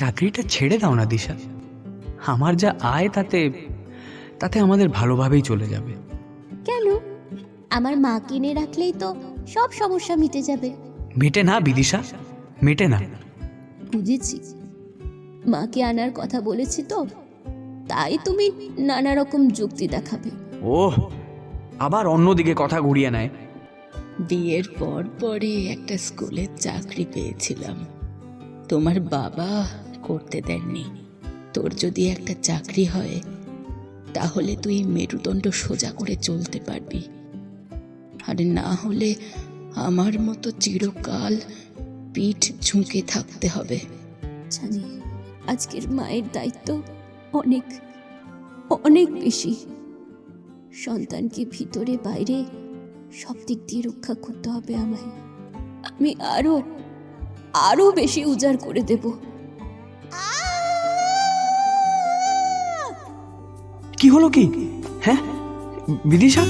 চাকরিটা ছেড়ে দাও না দিশা। আমার যা আয় তাতে তাতে আমাদের ভালোভাবেই চলে যাবে। কেন? আমার মা কিনে রাখলেই তো সব সমস্যা মিটে যাবে। মেটে না বিদিশা। মেটে না। বুঝেছি। মাকে আনার কথা বলেছি তো তাই তুমি নানা রকম যুক্তি দেখাবে। ওহ আবার অন্যদিকে কথা ঘুরিয়ে নেয়। বিয়ের পর পরে একটা স্কুলের চাকরি পেয়েছিলাম। তোমার বাবা করতে দেননি। তোর যদি একটা চাকরি হয়, তাহলে তুই মেরুদণ্ড সোজা করে চলতে পারবি। আর না হলে আমার মতো চিরকাল পিঠ ঝুঁকে থাকতে হবে। জানি আজকের মায়ের দায়িত্ব অনেক অনেক বেশি। সন্তানকে ভিতরে, বাইরে সব দিক দিয়ে রক্ষা করতে হবে আমায়। আমি আরও আরও বেশি উজাড় করে দেব। কি হলো কি? হ্যাঁ? বিদিশা?